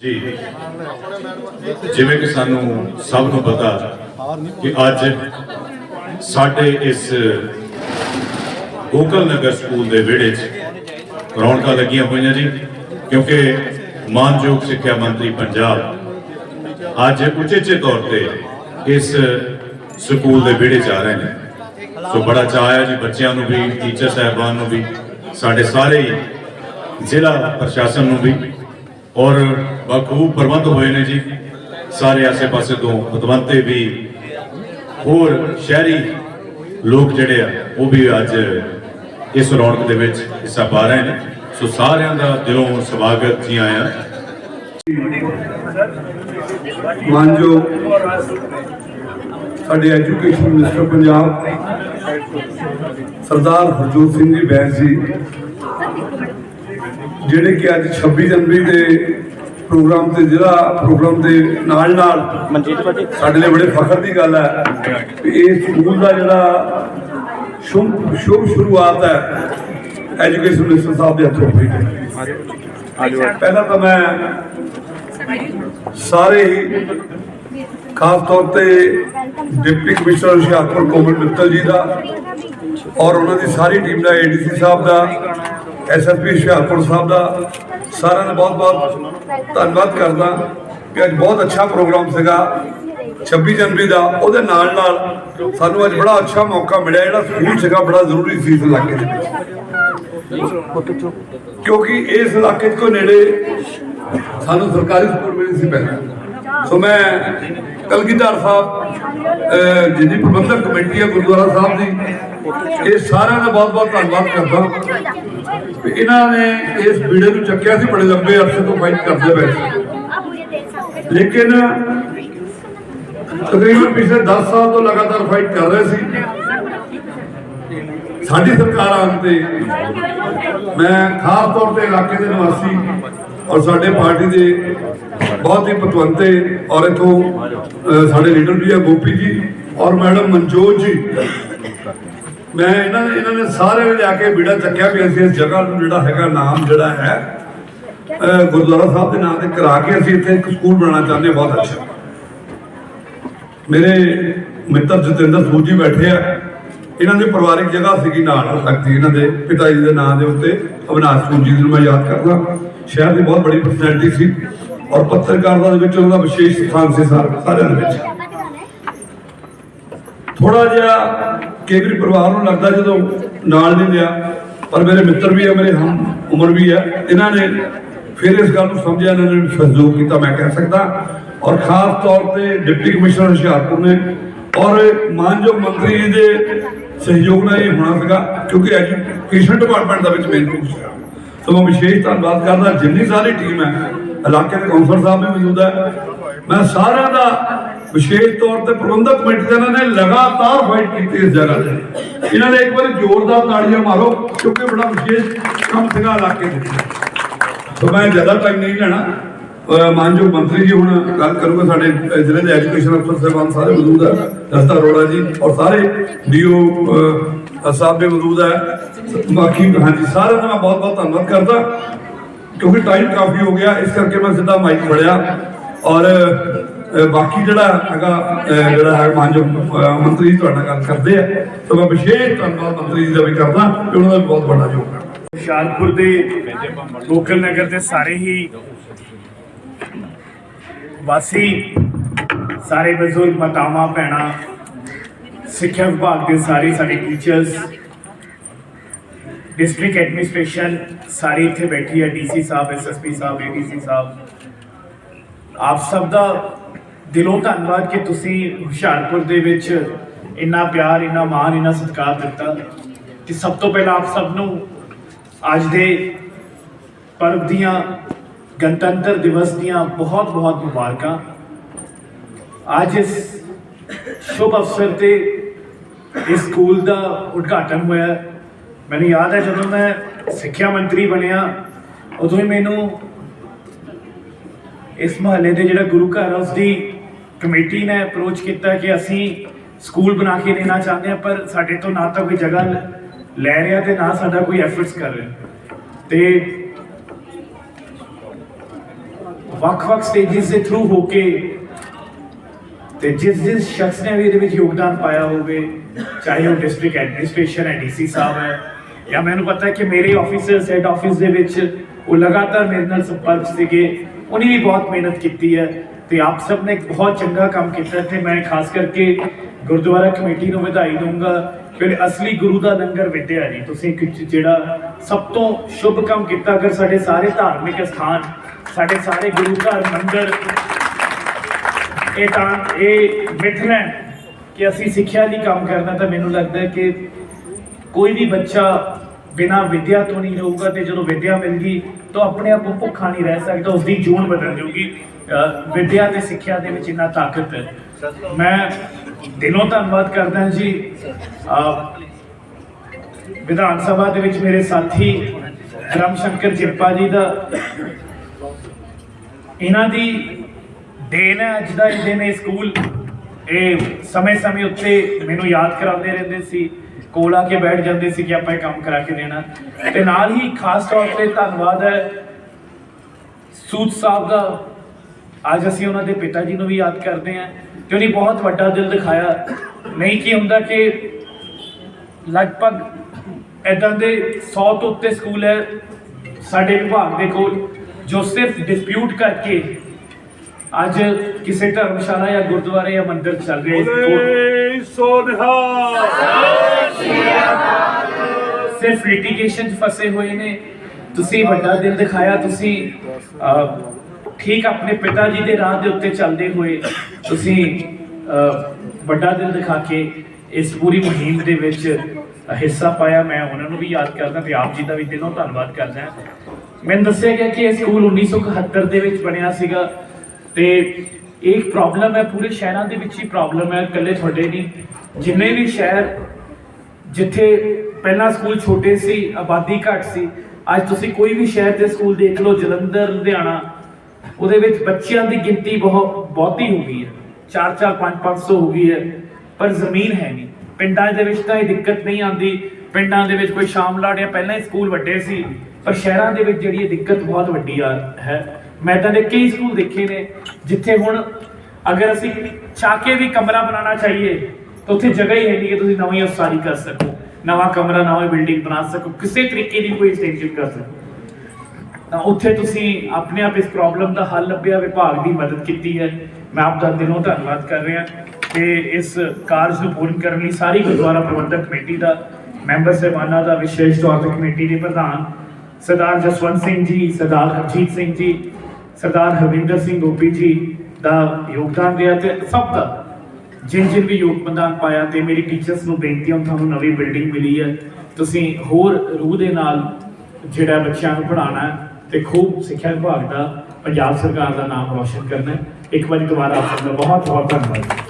ਜੀ। ਜਿਵੇਂ ਕਿ ਸਾਨੂੰ ਸਭ ਨੂੰ ਪਤਾ ਕਿ ਅੱਜ ਸਾਡੇ ਇਸ ਗੋਕਲ ਨਗਰ ਸਕੂਲ ਦੇ ਵਿਹੜੇ 'ਚ ਰੌਣਕਾਂ ਲੱਗੀਆਂ ਹੋਈਆਂ ਜੀ, ਕਿਉਂਕਿ ਮਾਨਯੋਗ ਸਿੱਖਿਆ ਮੰਤਰੀ ਪੰਜਾਬ ਅੱਜ ਉਚੇਚੇ ਤੌਰ ਤੇ ਇਸ ਸਕੂਲ ਦੇ ਵਿਹੜੇ 'ਚ ਆ ਰਹੇ ਨੇ। ਸੋ ਬੜਾ ਚਾਅ ਹੈ ਜੀ ਬੱਚਿਆਂ ਨੂੰ ਵੀ, ਟੀਚਰ ਸਾਹਿਬਾਨ ਨੂੰ ਵੀ, ਸਾਡੇ ਸਾਰੇ ਜ਼ਿਲ੍ਹਾ ਪ੍ਰਸ਼ਾਸਨ ਨੂੰ ਵੀ। ਔਰ ਬਖੂਬ ਪ੍ਰਬੰਧ ਹੋਏ ਨੇ ਜੀ। ਸਾਰੇ ਆਸੇ-ਪਾਸੇ ਤੋਂ ਪਤਵੰਤੇ ਵੀ, ਹੋਰ ਸ਼ਹਿਰੀ ਲੋਕ ਜਿਹੜੇ ਆ, ਉਹ ਵੀ ਅੱਜ ਇਸ ਰੌਣਕ ਦੇ ਵਿੱਚ ਹਿੱਸਾ ਪਾ ਰਹੇ ਨੇ। ਸੋ ਸਾਰਿਆਂ ਦਾ ਦਿਲੋਂ ਸਵਾਗਤ ਜੀ ਆਇਆਂ ਮਾਨਯੋਗ ਸਾਡੇ ਐਜੂਕੇਸ਼ਨ ਮਿਨਿਸਟਰ ਪੰਜਾਬ, ਸਰਦਾਰ ਹਰਜੋਤ ਸਿੰਘ ਜੀ ਬੈਂਸ ਜੀ ਜਿਹੜੇ ਕਿ ਅੱਜ 26 ਜਨਵਰੀ ਦੇ ਪ੍ਰੋਗਰਾਮ ਤੇ ਜਿਹੜਾ ਪ੍ਰੋਗਰਾਮ ਦੇ ਨਾਲ ਨਾਲ ਸਾਡੇ ਲਈ ਬੜੇ ਫਖਰ ਦੀ ਗੱਲ ਹੈ ਕਿ ਇਹ ਸਕੂਲ ਦਾ ਜਿਹੜਾ ਸ਼ੁਭ ਸ਼ੁਭ ਸ਼ੁਰੂਆਤ ਹੈ ਐਜੂਕੇਸ਼ਨ ਮਿਨਿਸਟਰ ਸਾਹਿਬ ਦੇ ਹੱਥੋਂ ਹੋਈ ਹੈ। ਪਹਿਲਾਂ ਤਾਂ ਮੈਂ ਸਾਰੇ ਹੀ ਖਾਸ ਤੌਰ ਤੇ ਡਿਪਟੀ ਕਮਿਸ਼ਨਰ ਹੁਸ਼ਿਆਰਪੁਰ ਕੋਮਲ ਮਿੱਤਲ ਜੀ ਦਾ ਔਰ ਉਹਨਾਂ ਦੀ ਸਾਰੀ ਟੀਮ ਦਾ ਏਡੀਸੀ ਸਾਹਿਬ ਦਾ ਐਸਐਸਪੀ ਹੁਸ਼ਿਆਰਪੁਰ ਸਾਹਿਬ ਦਾ ਸਾਰਿਆਂ ਦਾ ਬਹੁਤ ਬਹੁਤ ਧੰਨਵਾਦ ਕਰਦਾ ਕਿ ਅੱਜ ਬਹੁਤ ਅੱਛਾ ਪ੍ਰੋਗਰਾਮ ਸੀਗਾ। 26 ਜਨਵਰੀ ਦਾ ਉਹਦੇ ਨਾਲ ਨਾਲ ਸਾਨੂੰ ਅੱਜ ਬੜਾ ਅੱਛਾ ਮੌਕਾ ਮਿਲਿਆ, ਜਿਹੜਾ ਸਕੂਲ ਸੀਗਾ, ਬੜਾ ਜ਼ਰੂਰੀ ਸੀ ਇਸ ਇਲਾਕੇ ਦੇ ਕਿਉਂਕਿ ਇਸ ਇਲਾਕੇ ਤੋਂ ਨੇੜੇ ਸਾਨੂੰ ਸਰਕਾਰੀ ਸਕੂਲ ਮਿਲੀ ਸੀ ਪਹਿਲਾਂ। ਸੋ ਮੈਂ ਕਲਗੀਧਰ ਸਾਹਿਬ ਅਹ, ਜਿਹਦੀ ਪ੍ਰਬੰਧਕ ਕਮੇਟੀ ਹੈ ਗੁਰਦੁਆਰਾ ਸਾਹਿਬ ਦੀ ਇਹ ਸਾਰਿਆਂ ਦਾ ਬਹੁਤ ਬਹੁਤ ਧੰਨਵਾਦ ਕਰਦਾ। ਇਹਨਾਂ ਨੇ ਇਸ ਵੀਡੀਓ ਨੂੰ ਚੱਕਿਆ ਸੀ ਬੜੇ ਲੰਬੇ ਅਰਸੇ ਤੋਂ ਫਾਈਟ ਕਰਦੇ ਪਏ ਸੀ ਲੇਕਿਨ ਤਕਰੀਬਨ ਪਿਛਲੇ 10 ਸਾਲ ਤੋਂ ਲਗਾਤਾਰ ਫਾਈਟ ਕਰ ਰਹੇ ਸੀ। ਸਾਡੀ ਸਰਕਾਰ ਆਉਣ ਤੇ ਮੈਂ ਖਾਸ ਤੌਰ ਤੇ ਇਲਾਕੇ ਦੇ ਨਿਵਾਸੀ ਔਰ ਸਾਡੇ ਪਾਰਟੀ ਦੇ ਬਹੁਤ ਹੀ ਪਤਵੰਤੇ ਔਰ ਇਥੋਂ ਸਾਡੇ ਲੀਡਰ ਵੀ ਆ, ਗੋਪੀ ਜੀ ਔਰ ਮੈਡਮ ਮਨਜੋਤ ਜੀ। ਮੈਂ ਇਹਨਾਂ ਨੇ ਇਹਨਾਂ ਨੇ ਸਾਰੇ ਨੇ ਲਿਆ ਕੇ ਬੀੜਾ ਚੱਕਿਆ ਵੀ ਅਸੀਂ ਇਸ ਜਗ੍ਹਾ ਨੂੰ ਜਿਹੜਾ ਹੈਗਾ ਨਾਮ ਜਿਹੜਾ ਹੈ ਗੁਰਦੁਆਰਾ ਸਾਹਿਬ ਦੇ ਨਾਮ ਤੇ ਕਰਾ ਕੇ ਅਸੀਂ ਇੱਥੇ ਇੱਕ ਸਕੂਲ ਬਣਾਉਣਾ ਚਾਹੁੰਦੇ ਹਾਂ, ਬਹੁਤ ਅੱਛਾ। ਮੇਰੇ ਮਿੱਤਰ ਜਤਿੰਦਰ ਸੂਦ ਜੀ ਬੈਠੇ ਆ। ਇਹਨਾਂ ਦੀ ਪਰਿਵਾਰਿਕ ਜਗ੍ਹਾ ਸੀਗੀ ਨਾਲ ਲੱਗਦੀ ਇਹਨਾਂ ਦੇ, ਪਿਤਾ ਜੀ ਦੇ ਨਾਮ ਦੇ ਉੱਤੇ ਅਵਿਨਾਸ਼ ਸੂਦ ਜੀ ਨੂੰ ਮੈਂ ਯਾਦ ਕਰਦਾ। ਸ਼ਹਿਰ ਦੀ ਬਹੁਤ ਬੜੀ ਪਰਸਨੈਲਿਟੀ ਸੀ। ਔਰ ਪੱਤਰਕਾਰਤਾ ਦੇ ਵਿੱਚ ਉਹਨਾਂ ਵਿਸ਼ੇਸ਼ ਸਥਾਨ ਸੀ ਸਾਰਿਆਂ ਦੇ ਵਿੱਚ। ਥੋੜਾ ਜਿਹਾ ਕਈ ਪਰਿਵਾਰ ਨੂੰ ਲੱਗਦਾ ਜਦੋਂ ਨਾਲ ਨਹੀਂ ਲਿਆ ਪਰ ਮੇਰੇ ਮਿੱਤਰ ਵੀ ਆ, ਮੇਰੇ ਹਮ ਉਮਰ ਵੀ ਆ, ਇਹਨਾਂ ਨੇ ਫਿਰ ਇਸ ਗੱਲ ਨੂੰ ਸਮਝਿਆ, ਇਹਨਾਂ ਨੇ ਸਹਿਯੋਗ ਕੀਤਾ, ਮੈਂ ਕਹਿ ਸਕਦਾ। ਔਰ ਖਾਸ ਤੌਰ ਤੇ ਡਿਪਟੀ ਕਮਿਸ਼ਨਰ ਹੁਸ਼ਿਆਰਪੁਰ ਨੇ। ਔਰ ਮਾਨਯੋਗ ਮੰਤਰੀ ਜੀ ਦੇ ਸਹਿਯੋਗ ਨਾਲ ਇਹ ਹੋਣਾ ਸੀਗਾ, ਕਿਉਂਕਿ ਐਜੂਕੇਸ਼ਨ ਡਿਪਾਰਟਮੈਂਟ ਦਾ ਵਿੱਚ ਮੇਨ ਸੋ ਮੈਂ ਵਿਸ਼ੇਸ਼ ਧੰਨਵਾਦ ਕਰਦਾ, ਜਿੰਨੀ ਸਾਰੀ ਟੀਮ ਹੈ ਇਲਾਕੇ ਦੇ ਕਾਉਂਸਲਰ ਸਾਹਿਬ ਵੀ ਮੌਜੂਦ ਹੈ। ਮੈਂ ਸਾਰਿਆਂ ਦਾ ਵਿਸ਼ੇਸ਼ ਤੌਰ ਤੇ ਪ੍ਰਬੰਧਕ ਕਮੇਟੀ ਦੇ ਇਹਨਾਂ ਨੇ ਲਗਾਤਾਰ ਫਾਈਟ ਕੀਤੀ ਇਸ ਜਗ੍ਹਾ ਤੇ। ਇਹਨਾਂ ਨੇ ਇੱਕ ਵਾਰੀ ਜ਼ੋਰਦਾਰ ਤਾੜੀਆਂ ਮਾਰੋ, ਕਿਉਂਕਿ ਬੜਾ ਵਿਸ਼ੇਸ਼ ਕੰਮ ਸੀਗਾ ਇਲਾਕੇ ਦੇ ਸੋ ਮੈਂ ਜ਼ਿਆਦਾ ਟਾਈਮ ਨਹੀਂ ਲੈਣਾ। ਮਾਨਯੋਗ ਮੰਤਰੀ ਜੀ ਹੁਣ ਗੱਲ ਕਰੂਗੇ, ਸਾਡੇ ਜ਼ਿਲ੍ਹੇ ਦੇ ਐਜੂਕੇਸ਼ਨ ਅਫਸਰ ਸਾਹਿਬਾਨ ਸਾਰੇ ਮੌਜੂਦ ਹੈ ਦਸਤਾ ਅਰੋੜਾ ਜੀ ਔਰ ਸਾਰੇ ਡੀਓ ਸਾਹਿਬ ਵੀ ਮੌਜੂਦ ਹੈ ਬਾਕੀ, ਹਾਂਜੀ, ਸਾਰਿਆਂ ਦਾ ਮੈਂ ਬਹੁਤ ਬਹੁਤ ਧੰਨਵਾਦ ਕਰਦਾ। ਕਿਉਂਕਿ ਟਾਈਮ ਕਾਫੀ ਹੋ ਗਿਆ, ਇਸ ਕਰਕੇ ਮੈਂ ਸਿੱਧਾ ਮਾਈਕ ਫੜਿਆ। ਔਰ ਬਾਕੀ ਜਿਹੜਾ ਹੈਗਾ ਜਿਹੜਾ ਹੈ, ਮਾਨਯੋਗ ਮੰਤਰੀ ਜੀ ਤੁਹਾਡੇ ਗੱਲ ਕਰਦੇ ਆ। ਤਾਂ ਮੈਂ ਵਿਸ਼ੇਸ਼ ਧੰਨਵਾਦ ਮੰਤਰੀ ਜੀ ਦਾ ਵੀ ਕਰਦਾ ਕਿ ਉਹਨਾਂ ਦਾ ਵੀ ਬਹੁਤ ਵੱਡਾ ਯੋਗਦਾਨ। ਹੁਸ਼ਿਆਰਪੁਰ ਦੇ ਲੋਕਲ ਨਗਰ ਦੇ ਸਾਰੇ ਹੀ ਵਾਸੀ, ਸਾਰੇ ਬਜ਼ੁਰਗ, ਮਾਤਾਵਾਂ, ਭੈਣਾਂ, ਸਿੱਖਿਆ ਵਿਭਾਗ ਦੇ ਸਾਰੇ ਸਾਡੇ ਟੀਚਰਸ ਡਿਸਟ੍ਰਿਕਟ ਐਡਮਿਨਿਸਟ੍ਰੇਸ਼ਨ ਸਾਰੀ ਇੱਥੇ ਬੈਠੀ ਹੈ DC sahib SSP sahib ADC sahib. ਆਪ ਸਭ ਦਾ ਦਿਲੋਂ ਧੰਨਵਾਦ ਕਿ ਤੁਸੀਂ ਹੁਸ਼ਿਆਰਪੁਰ ਦੇ ਵਿੱਚ ਇੰਨਾ ਪਿਆਰ, ਇੰਨਾ ਮਾਣ, ਇੰਨਾ ਸਤਿਕਾਰ ਦਿੱਤਾ ਕਿ ਸਭ ਤੋਂ ਪਹਿਲਾਂ ਆਪ ਸਭ ਨੂੰ ਅੱਜ ਦੇ ਪਰਬ ਦੀਆਂ ਗਣਤੰਤਰ ਦਿਵਸ ਦੀਆਂ ਬਹੁਤ ਬਹੁਤ ਮੁਬਾਰਕਾਂ। ਅੱਜ ਇਸ ਸ਼ੁਭ ਅਵਸਰ ਤੇ ਇਸ ਸਕੂਲ ਦਾ ਉਦਘਾਟਨ ਹੋਇਆ। ਮੈਨੂੰ ਯਾਦ ਹੈ ਜਦੋਂ ਮੈਂ ਸਿੱਖਿਆ ਮੰਤਰੀ ਬਣਿਆ, ਉਦੋਂ ਹੀ ਮੈਨੂੰ ਇਸ ਮਹੱਲੇ ਦੇ ਜਿਹੜਾ ਗੁਰੂ ਘਰ ਉਸ ਦੀ ਕਮੇਟੀ ਨੇ ਅਪਰੋਚ ਕੀਤਾ ਕਿ ਅਸੀਂ ਸਕੂਲ ਬਣਾ ਕੇ ਦੇਣਾ ਚਾਹੁੰਦੇ ਹਾਂ, ਪਰ ਸਾਡੇ ਤੋਂ ਨਾ ਤਾਂ ਕੋਈ ਜਗ੍ਹਾ ਲੈ ਰਿਹਾ ਤੇ ਨਾ ਸਾਡਾ ਕੋਈ ਐਫਰਟਸ ਕਰ ਰਿਹਾ। ਤੇ ਵੱਖ-ਵੱਖ ਸਟੇजेस ਦੇ ਥਰੂ ਹੋ ਕੇ ਤੇ ਜਿਸ ਜਿਸ ਸ਼ਖਸ ਨੇ ਵੀ ਇਹਦੇ ਵਿੱਚ ਯੋਗਦਾਨ ਪਾਇਆ ਹੋਵੇ, ਚਾਹੇ ਉਹ ਡਿਸਟ੍ਰਿਕਟ ਐਡਮਿਨਿਸਟ੍ਰੇਸ਼ਨ ਹੈ ਡੀਸੀ ਸਾਹਿਬ ਹੈ ਜਾਂ ਮੈਨੂੰ ਪਤਾ ਕਿ ਮੇਰੇ ਆਫਿਸਰਸ ਹੈਡ ਆਫਿਸ ਦੇ ਵਿੱਚ ਉਹ ਲਗਾਤਾਰ ਮੇਰੇ ਨਾਲ ਸੰਪਰਕ ਸੀਗੇ। ਉਹਨੇ ਵੀ ਬਹੁਤ ਮਿਹਨਤ ਕੀਤੀ ਹੈ ਤੇ ਆਪ ਸਭ ਨੇ ਬਹੁਤ ਚੰਗਾ ਕੰਮ ਕੀਤਾ ਤੇ ਮੈਂ ਖਾਸ ਕਰਕੇ ਗੁਰਦੁਆਰਾ ਕਮੇਟੀ ਨੂੰ ਵਧਾਈ ਦਊਂਗਾ। ਕਿ ਅਸਲੀ ਗੁਰੂ ਦਾ ਲੰਗਰ ਵਿਦਿਆ ਜੀ। ਤੁਸੀਂ ਜਿਹੜਾ ਸਭ ਤੋਂ ਸ਼ੁਭ ਕੰਮ ਕੀਤਾ, ਅਗਰ ਸਾਡੇ ਸਾਰੇ ਧਾਰਮਿਕ ਸਥਾਨ, ਸਾਡੇ ਸਾਰੇ ਗੁਰੂ ਘਰ, ਮੰਦਰ, ਇਹ ਤਾਂ ਇਹ ਮਿਥ ਹੈ ਕਿ ਅਸੀਂ ਸਿੱਖਿਆ ਲਈ ਕੰਮ ਕਰਨਾ ਤਾਂ ਮੈਨੂੰ ਲੱਗਦਾ ਕਿ ਕੋਈ ਵੀ ਬੱਚਾ ਬਿਨਾਂ ਵਿਦਿਆ ਤੋਂ ਨਹੀਂ ਰਹੂਗਾ ਤੇ ਜਦੋਂ ਵਿਦਿਆ ਗਈ ਤਾਂ ਆਪਣੇ ਆਪ ਨੂੰ ਭੁੱਖਾ ਨਹੀਂ ਰਹਿ ਸਕਦਾ ਉਸ ਦੀ ਜੂਨ ਬਦਲ ਜਾਊਗੀ। ਅਹ ਵਿਦਿਆ ਤੇ ਸਿੱਖਿਆ ਦੇ ਵਿੱਚ ਇੰਨਾ ਤਾਕਤ ਹੈ। ਮੈਂ ਦਿਲੋਂ ਧੰਨਵਾਦ ਕਰਦਾ ਜੀ। ਵਿਧਾਨ ਸਭਾ ਦੇ ਵਿੱਚ ਮੇਰੇ ਸਾਥੀ ਰਮ ਸ਼ੰਕਰ ਚਿੱਪਾ ਜੀ ਦਾ। ਇਹਨਾਂ ਦੀ ਦੇਣ ਹੈ, ਅੱਜ ਦਾ ਇਹ ਦਿਨ ਇਹ ਸਕੂਲ ਇਹ ਸਮੇਂ-ਸਮੇਂ ਉੱਤੇ ਮੈਨੂੰ ਯਾਦ ਕਰਾਉਂਦੇ ਰਹਿੰਦੇ ਸੀ। ਕੋਲ ਆ ਕੇ ਬੈਠ ਜਾਂਦੇ ਸੀ ਕਿ ਆਪਾਂ ਇਹ ਕੰਮ ਕਰਾ ਕੇ ਦੇਣਾ। ਤੇ ਨਾਲ ਹੀ ਖਾਸ ਤੌਰ ਤੇ ਧੰਨਵਾਦ ਹੈ ਸੂਦ ਸਾਹਿਬ ਦਾ। ਅੱਜ ਅਸੀਂ ਉਹਨਾਂ ਦੇ ਪਿਤਾ ਜੀ ਨੂੰ ਵੀ ਯਾਦ ਕਰਦੇ ਹਾਂ ਕਿ ਉਹਨੇ ਬਹੁਤ ਵੱਡਾ ਦਿਲ ਦਿਖਾਇਆ। ਨਹੀਂ ਕੀ ਹੁੰਦਾ ਕਿ ਲਗਭਗ ਇਦਾਂ ਦੇ 100 ਤੋਂ ਉੱਤੇ ਸਕੂਲ ਹੈ ਸਾਡੇ ਵਿਭਾਗ ਦੇ ਕੋਲ, ਜੋ ਸਿਰਫ ਡਿਸਪਿਊਟ ਕਰਕੇ ਅੱਜ ਕਿਸੇ ਧਰਮਸ਼ਾਲਾ ਜਾਂ ਗੁਰਦੁਆਰੇ ਜਾਂ ਮੰਦਿਰ ਚੱਲ ਰਿਹਾ ਬੋਲੇ ਸੋ ਸਿਰਫ ਲਿਟੀਗੇਸ਼ਨ 'ਚ ਫਸੇ ਹੋਏ ਨੇ। ਤੁਸੀਂ ਵੱਡਾ ਦਿਲ ਦਿਖਾਇਆ, ਤੁਸੀਂ ਠੀਕ ਆਪਣੇ ਪਿਤਾ ਜੀ ਦੇ ਰਾਹ ਦੇ ਉੱਤੇ ਚੱਲਦੇ ਹੋਏ ਤੁਸੀਂ ਵੱਡਾ ਦਿਲ ਦਿਖਾ ਕੇ ਇਸ ਪੂਰੀ ਮੁਹਿੰਮ ਦੇ ਵਿੱਚ ਹਿੱਸਾ ਪਾਇਆ। ਮੈਂ ਉਹਨਾਂ ਨੂੰ ਵੀ ਯਾਦ ਕਰਦਾ ਤੇ ਆਪ ਜੀ ਦਾ ਵੀ ਦਿਲੋਂ ਧੰਨਵਾਦ ਕਰਦਾ। ਮੈਨੂੰ ਦੱਸਿਆ ਗਿਆ ਕਿ ਇਹ ਸਕੂਲ 1971 ਦੇ ਵਿੱਚ ਬਣਿਆ ਸੀਗਾ ਤੇ ਇਹ ਇੱਕ ਪ੍ਰੋਬਲਮ ਹੈ, ਪੂਰੇ ਸ਼ਹਿਰਾਂ ਦੇ ਵਿੱਚ ਹੀ ਪ੍ਰੋਬਲਮ ਹੈ, ਇਕੱਲੇ ਤੁਹਾਡੇ ਨਹੀਂ। ਜਿੰਨੇ ਵੀ ਸ਼ਹਿਰ ਜਿੱਥੇ ਪਹਿਲਾਂ ਸਕੂਲ ਛੋਟੇ ਸੀ, ਆਬਾਦੀ ਘੱਟ ਸੀ, ਅੱਜ ਤੁਸੀਂ ਕੋਈ ਵੀ ਸ਼ਹਿਰ ਦੇ ਸਕੂਲ ਦੇਖ ਲਓ, ਜਲੰਧਰ, ਲੁਧਿਆਣਾ, ਉਹਦੇ ਵਿੱਚ ਬੱਚਿਆਂ ਦੀ ਗਿਣਤੀ ਬਹੁਤ, ਬਹੁਤੀ ਹੋ ਗਈ ਹੈ। 4 4 5 500 ਹੋ ਗਈ ਹੈ, ਪਰ ਜ਼ਮੀਨ ਹੈ ਨਹੀਂ। ਪਿੰਡਾਂ ਦੇ ਵਿੱਚ ਤਾਂ ਇਹ ਦਿੱਕਤ ਨਹੀਂ ਆਉਂਦੀ। ਪਿੰਡਾਂ ਦੇ ਵਿੱਚ ਕੋਈ ਸ਼ਾਮ ਲਾੜਿਆ ਪਹਿਲਾਂ ਹੀ ਸਕੂਲ ਵੱਡੇ ਸੀ, ਪਰ ਸ਼ਹਿਰਾਂ ਦੇ ਵਿੱਚ ਜਿਹੜੀ ਇਹ ਦਿੱਕਤ ਬਹੁਤ ਵੱਡੀ ਆ, ਹੈ। ਮੈਂ ਤਾਂ ਕਈ ਸਕੂਲ ਦੇਖੇ ਨੇ, ਜਿੱਥੇ ਹੁਣ ਅਗਰ ਅਸੀਂ ਚਾਹ ਕੇ ਵੀ ਕਮਰਾ ਬਣਾਉਣਾ ਚਾਹੀਏ ਤਾਂ ਉੱਥੇ ਜਗ੍ਹਾ ਹੀ ਹੈ ਕਿ ਤੁਸੀਂ ਨਵੀਂ ਉਸਾਰੀ ਕਰ ਸਕੋ, ਨਵਾਂ ਕਮਰਾ, ਨਵੀਂ ਬਿਲਡਿੰਗ ਬਣਾ ਸਕੋ, ਕਿਸੇ ਤਰੀਕੇ ਦੀ ਕੋਈ ਐਕਸਟੈਂਸ਼ਨ ਕਰ ਸਕੋ। ਤਾਂ ਉੱਥੇ ਤੁਸੀਂ ਆਪਣੇ ਆਪ ਇਸ ਪ੍ਰੋਬਲਮ ਦਾ ਹੱਲ ਲੱਭਿਆ, ਵਿਭਾਗ ਦੀ ਮਦਦ ਕੀਤੀ ਹੈ। ਮੈਂ ਆਪ ਦਾ ਦਿਲੋਂ ਧੰਨਵਾਦ ਕਰ ਰਿਹਾ। ਤੇ ਇਸ ਕਾਰਜ ਨੂੰ ਪੂਰਨ ਕਰਨ ਲਈ ਸਾਰੀ ਗੁਰਦੁਆਰਾ ਪ੍ਰਬੰਧਕ ਕਮੇਟੀ ਦਾ, ਮੈਂਬਰ ਸਹਿਬਾਨਾਂ ਦਾ, ਵਿਸ਼ੇਸ਼ ਤੌਰ ਤੇ ਕਮੇਟੀ ਦੇ ਪ੍ਰਧਾਨ ਸਰਦਾਰ ਜਸਵੰਤ ਸਿੰਘ ਜੀ, ਸਰਦਾਰ ਹਰਜੀਤ ਸਿੰਘ ਜੀ, ਸਰਦਾਰ ਹਰਵਿੰਦਰ ਸਿੰਘ ਗੋਪੀ ਜੀ ਦਾ ਯੋਗਦਾਨ ਰਿਹਾ ਤੇ ਸਭ ਦਾ ਜਿਨ ਜਿਨ ਵੀ ਯੋਗਦਾਨ ਪਾਇਆ ਤੇ ਮੇਰੀ ਟੀਚਰਸ ਨੂੰ ਬੇਨਤੀ ਹੈ ਤੁਹਾਨੂੰ ਨਵੀਂ ਬਿਲਡਿੰਗ ਮਿਲੀ ਹੈ। ਤੁਸੀਂ ਹੋਰ ਰੂਹ ਦੇ ਨਾਲ ਜਿਹੜਾ ਬੱਚਿਆਂ ਨੂੰ ਪੜ੍ਹਾਉਣਾ ਹੈ ਤੇ ਖੂਬ ਸਿੱਖਿਆ ਵਿਭਾਗ ਦਾ, ਪੰਜਾਬ ਸਰਕਾਰ ਦਾ ਨਾਮ ਰੋਸ਼ਨ ਕਰਨਾ ਇੱਕ ਵਾਰੀ ਦੁਬਾਰਾ ਆਪ ਸਭ ਦਾ ਬਹੁਤ ਬਹੁਤ ਧੰਨਵਾਦ।